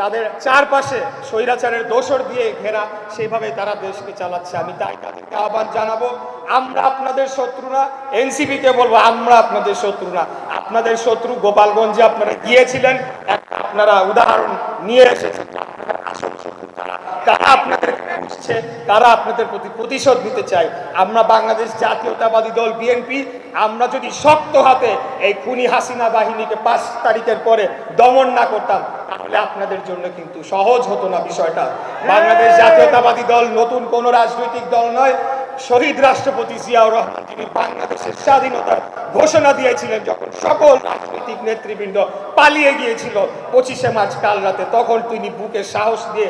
তাদের চারপাশে স্বৈরাচারের দোসর দিয়ে ঘেরা, সেইভাবে তারা দেশকে চালাচ্ছে। আমি তাই তাদেরকে আহ্বান জানাব, আমরা আপনাদের শত্রুরা এনসিপিকে বলব, আমরা আপনাদের শত্রুরা। আপনাদের শত্রু গোপালগঞ্জে আপনারা গিয়েছিলেন আপনারা উদাহরণ নিয়ে এসেছেন? কারা? আপনাদের বুঝছে কারা আপনাদের প্রতি প্রতিশোধ নিতে চায়? আমরা বাংলাদেশ জাতীয়তাবাদী দল, বিএনপি, আমরা যদি শক্ত হাতে এই খুনি হাসিনা বাহিনীকে পাঁচ তারিখের পরে দমন না করতাম তাহলে আপনাদের জন্য কিন্তু সহজ হতো না বিষয়টা। বাংলাদেশ জাতীয়তাবাদী দল নতুন কোন রাজনৈতিক দল নয়। শহীদ রাষ্ট্রপতি জিয়াউর রহমান তিনি বাংলাদেশের স্বাধীনতার ঘোষণা দিয়েছিলেন যখন সকল রাজনৈতিক নেতৃবৃন্দ পালিয়ে গিয়েছিল। পঁচিশে মার্চ কাল রাতে, তখন তিনি বুকে সাহস দিয়ে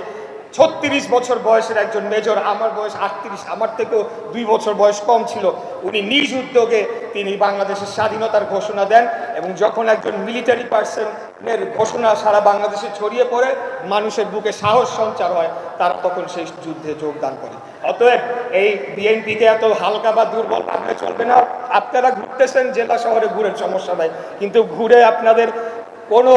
ছত্রিশ বছর বয়সের একজন মেজর, আমার বয়স আটত্রিশ, আমার থেকেও দুই বছর বয়স কম ছিল। উনি নিজ উদ্যোগে তিনি বাংলাদেশের স্বাধীনতার ঘোষণা দেন এবং যখন একজন মিলিটারি পার্সনের ঘোষণা সারা বাংলাদেশে ছড়িয়ে পড়ে, মানুষের বুকে সাহস সঞ্চার হয়, তারা তখন সেই যুদ্ধে যোগদান করে অতএব এই বিএনপিকে এত হালকা বা দুর্বল ভাবলে চলবে না। আপনারা ঘুরতেছেন, জেলা শহরে ঘুরে সমস্যা নাই। কিন্তু ঘুরে আপনাদের কোনো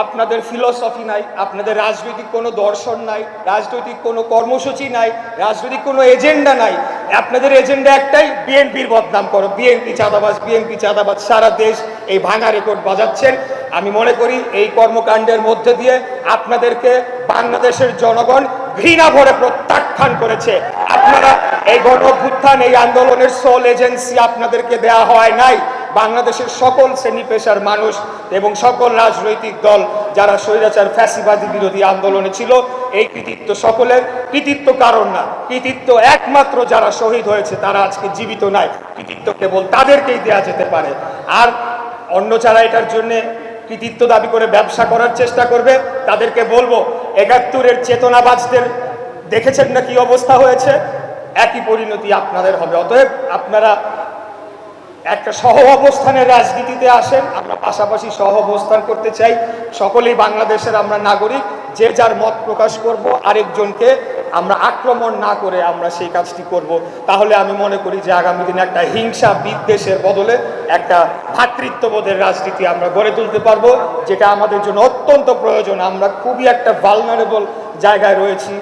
আপনাদের ফিলসফি নাই, আপনাদের রাজনৈতিক কোনো দর্শন নাই, রাজনৈতিক কোনো কর্মসূচি নাই, রাজনৈতিক কোনো এজেন্ডা নাই। আপনাদের এজেন্ডা একটাই বিএনপির বদনাম করো। বিএনপি চাঁদাবাজ বিএনপি চাঁদাবাজ, সারা দেশ এই ভাঙা রেকর্ড বাজাচ্ছেন। আমি মনে করি এই কর্মকাণ্ডের মধ্যে দিয়ে আপনাদেরকে বাংলাদেশের জনগণ ঘৃণা ভরে প্রত্যাখ্যান করেছে। আপনারা এই গণ এই আন্দোলনের সোল এজেন্সি আপনাদেরকে দেয়া হয় নাই। বাংলাদেশের সকল শ্রেণি পেশার মানুষ এবং সকল রাজনৈতিক দল যারা স্বৈরাচার, ফ্যাসিবাদী বিরোধী আন্দোলনে ছিল, এই কৃতিত্ব সকলের। কৃতিত্ব কারণ না, কৃতিত্ব একমাত্র যারা শহীদ হয়েছে তারা আজকে জীবিত নাই। কৃতিত্ব কেবল তাদেরকেই দেয়া যেতে পারে। আর অন্য যারা এটার জন্যে কৃতিত্ব দাবি করে ব্যবসা করার চেষ্টা করবে, তাদেরকে বলব, একাত্তরের চেতনাবাজদের দেখেছেন না কি অবস্থা হয়েছে? একই পরিণতি আপনাদের হবে। অতএব আপনারা একটা সহ অবস্থানের রাজনীতিতে আসেন। আমরা পাশাপাশি সহ অবস্থান করতে চাই। সকলেই বাংলাদেশের আমরা নাগরিক। যে যার মত প্রকাশ করব, আরেকজনকে আমরা আক্রমণ না করে আমরা সেই কাজটি করব। তাহলে আমি মনে করি যে আগামী দিনে একটা হিংসা বিদ্বেষের বদলে একটা ভাতৃত্ববোধের রাজনীতি আমরা গড়ে তুলতে পারব, যেটা আমাদের জন্য অত্যন্ত প্রয়োজন। আমরা খুবই একটা ভালনারেবল জায়গায় রয়েছি।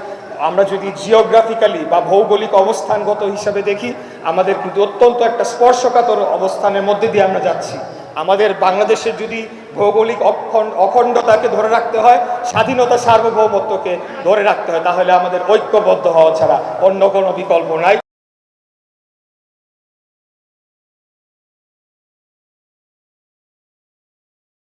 আমরা যদি জিওগ্রাফিক্যালি বা ভৌগোলিক অবস্থানগত হিসাবে দেখি, আমাদের কিন্তু অত্যন্ত একটা স্পর্শকাতর অবস্থানের মধ্যে দিয়ে আমরা যাচ্ছি। আমাদের বাংলাদেশের যদি ভৌগোলিক অখণ্ড অখণ্ডতাকে ধরে রাখতে হয়, স্বাধীনতা সার্বভৌমত্বকে ধরে রাখতে হয়, তাহলে আমাদের ঐক্যবদ্ধ হওয়া ছাড়া অন্য কোনো বিকল্প নাই।